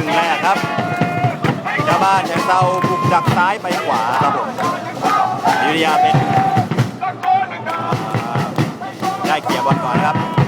รึ่งแรกครับเจ้าบ้านยังเซาบุกจากซ้ายไปขวาครับผมวิริยาเป็นได้เกียร์บอลก่อนครับ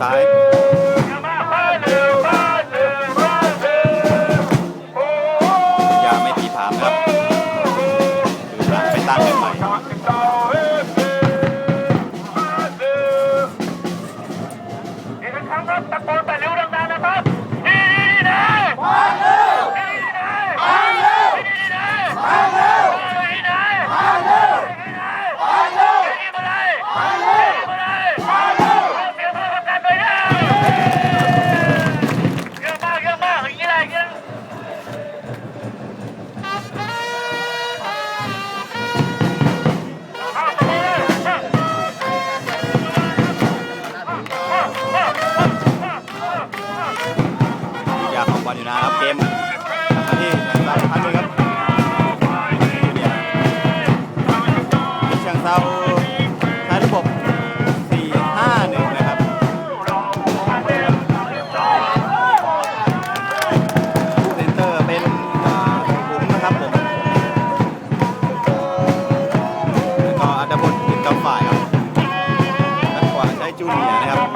ซ้ายยาไม่ตีผามครับคือหลังไปตั้งกันใหม่เ Chú đi.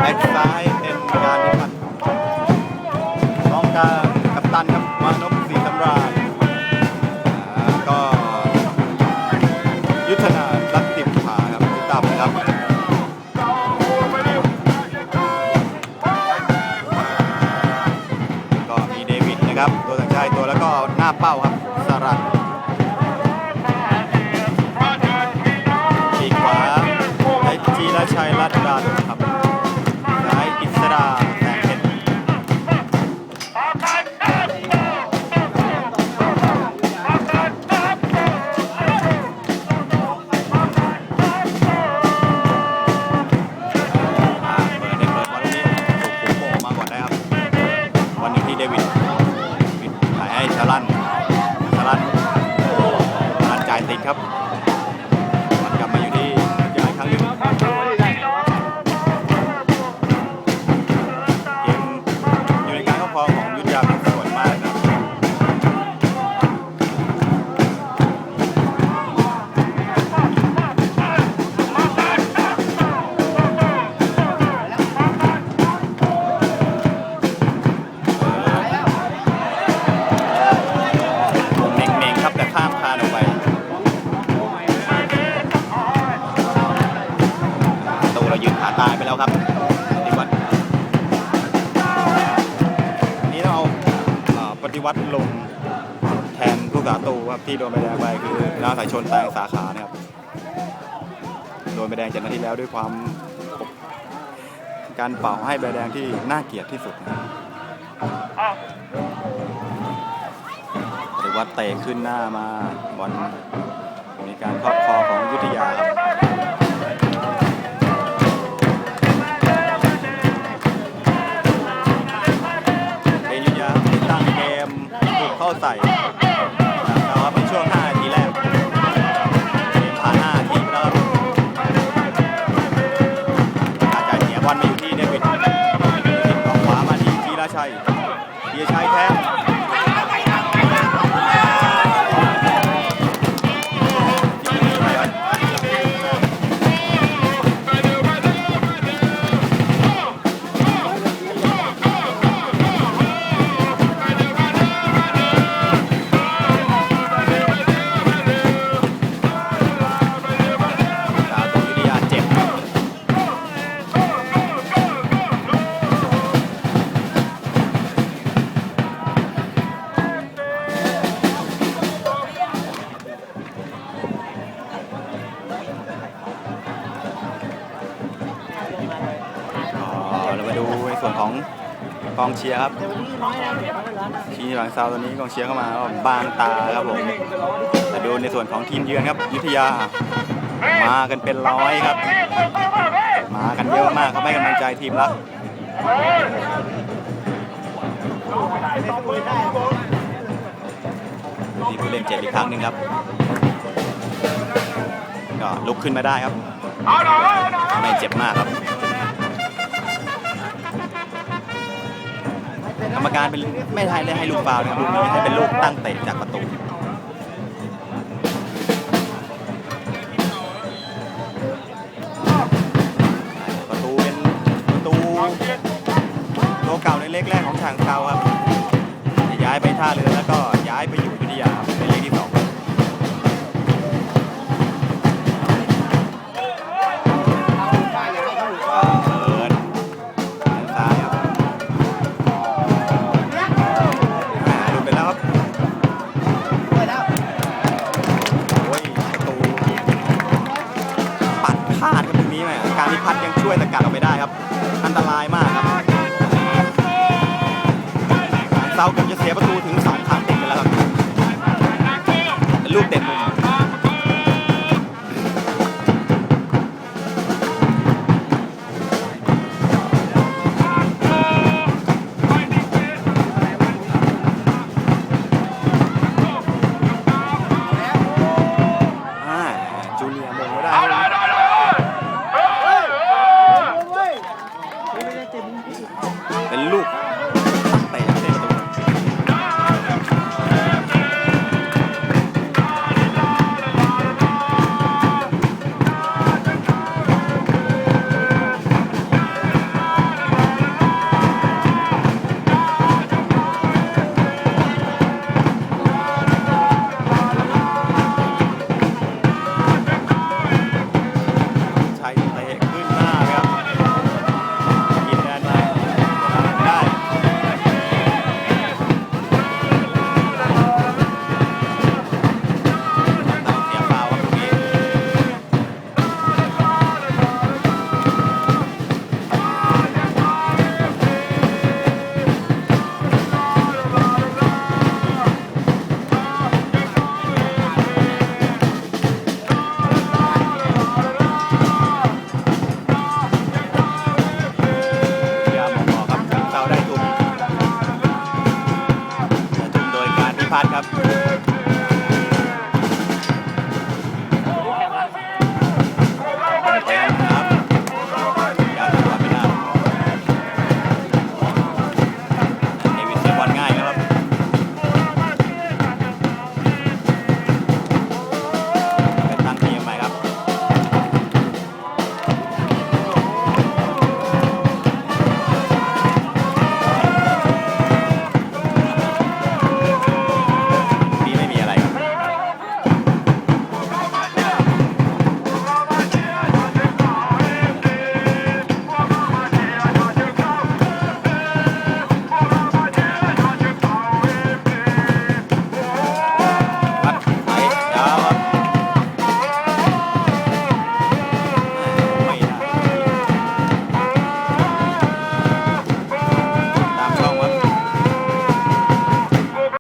ติดครับ ที่วัดลงแทนผู้สาตูครับที่โดนใบแดงไปคือน้าสายชนแตงสาขานะครับโดนใบแดงจากนาทีแล้วด้วยความการเป่าให้ใบแดงที่น่าเกลียดที่สุดหรือว่าเตะขึ้นหน้ามาบอลมีการครอบครองของยุทธยาครับ บุ เชียร์ครับทีหลังซาวตัวนี้กองเชียร์เข้ามาก็บางตาครับผมแต่ดูในส่วนของทีมเยือนครับยุทธยา มากันเป็นร้อยครับ มากันเยอะมากครับให้กำลังใจทีมรักทีผู้เล่นเจ็บอีกครั้งหนึ่งครับ ก็ลุกขึ้นมาได้ครับ ไม่เจ็บมากครับ กรรมการเป็นไม่ทายได้ให้ลูกฟาวล์นะครับลูกนี้ให้เป็นลูกตั้งเตะจากประตูประตูเป็นประตูตัวเก่าในเลขแรกของฉางเซาครับจะย้ายไปท่าเรือแล้วก็ย้ายไปอยู่